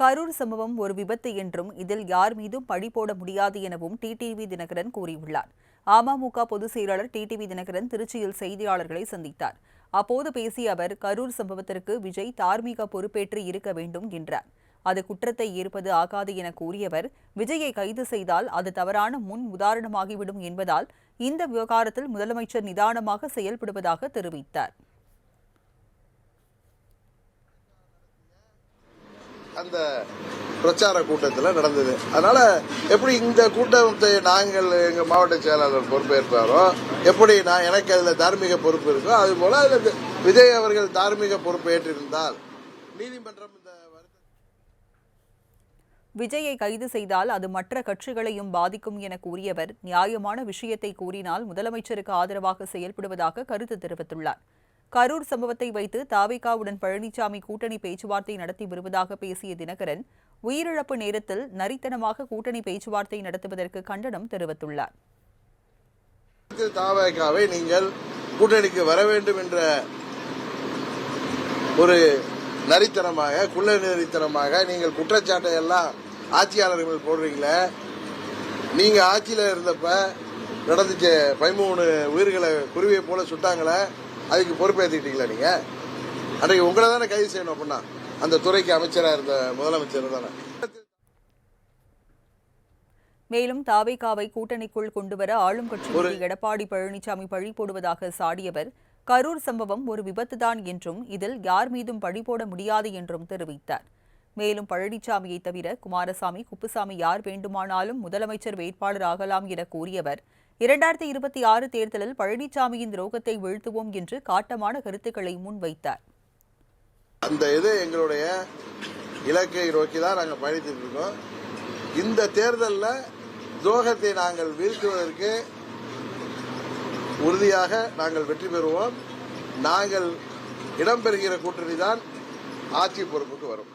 கரூர் சம்பவம் ஒரு விபத்து என்றும் இதில் யார் மீதும் பழி போட முடியாது எனவும் டிடிவி தினகரன் கூறியுள்ளார். அமமுக பொதுச் செயலாளர் டிடிவி தினகரன் திருச்சியில் செய்தியாளர்களை சந்தித்தார். அப்போது பேசிய அவர் கரூர் சம்பவத்திற்கு விஜய் தார்மீக பொறுப்பேற்று இருக்க வேண்டும் என்றார். அது குற்றத்தை ஏற்பது ஆகாது என கூறியவர் விஜயை கைது செய்தால் அது தவறான முன் உதாரணமாகிவிடும் என்பதால் இந்த விவகாரத்தில் முதலமைச்சர் நிதானமாக செயல்படுவதாக தெரிவித்தார். அந்த பிரச்சார கூட்டத்தில் நடந்தது. அதனால எப்படி இந்த கூட்டத்தை நாங்கள் எங்கள் மாவட்ட செயலாளர் பொறுப்பேற்பாரோ எப்படி நான் எனக்கு அதில் தார்மீக பொறுப்பு இருக்கோ அது போல விஜய் அவர்கள் தார்மீக பொறுப்பு ஏற்றிருந்தால் நீதிமன்றம் இந்த விஜயை கைது செய்தால் அது மற்ற கட்சிகளையும் பாதிக்கும் என கூறியவர் நியாயமான விஷயத்தை கூறினால் முதலமைச்சருக்கு ஆதரவாக செயல்படுவதாக கருத்து தெரிவித்துள்ளார். கரூர் சம்பவத்தை வைத்து தாவிகாவுடன் பழனிசாமி கூட்டணி பேச்சுவார்த்தை நடத்தி வருவதாக பேசிய தினகரன் உயிரிழப்பு நேரத்தில் நரித்தனமாக கூட்டணி பேச்சுவார்த்தை நடத்துவதற்கு கண்டனம் தெரிவித்துள்ளார். தாவேக்காவை நீங்கள் கூட்டணிக்கு வர வேண்டும் என்ற ஒரு நரித்தனமாக குள்ள நரித்தனமாக நீங்கள் குற்றச்சாட்டை எல்லாம் ஆட்சியாளர்கள் போடுறீங்களே நீங்க ஆட்சியில இருந்தப்ப நடந்துச்சு பதிமூணு உயிர்களை குருவியை போல சுட்டாங்களே அதுக்கு பொறுப்பேற்றுக்கிட்டீங்களா நீங்க? அன்றைக்கு உங்களை தானே கைது செய்யணும் அப்படின்னா அந்த துறைக்கு அமைச்சராக இருந்த முதலமைச்சர் தானே? மேலும் தாவேகாவை கூட்டணிக்குள் கொண்டுவர ஆளும் கட்சி எடப்பாடி பழனிசாமி பழி போடுவதாக சாடியவர் கரூர் சம்பவம் ஒரு விபத்துதான் என்றும் இதில் யார் மீதும் பழி போட முடியாது என்றும் தெரிவித்தார். மேலும் பழனிசாமியை தவிர குமாரசாமி குப்புசாமி யார் வேண்டுமானாலும் முதலமைச்சர் வேட்பாளர் ஆகலாம் என கூறியவர் இரண்டாயிரத்தி இருபத்தி ஆறு தேர்தலில் பழனிசாமியின் துரோகத்தை வீழ்த்துவோம் என்று காட்டமான கருத்துக்களை முன்வைத்தார். அந்த இது எங்களுடைய இலக்கை நோக்கி தான் நாங்கள் பயணித்துட்டு இருக்கோம். இந்த தேர்தலில் துரோகத்தை நாங்கள் வீழ்த்துவதற்கு உறுதியாக நாங்கள் வெற்றி பெறுவோம். நாங்கள் இடம்பெறுகிற கூட்டணி தான் ஆட்சி பொறுப்புக்கு வரும்.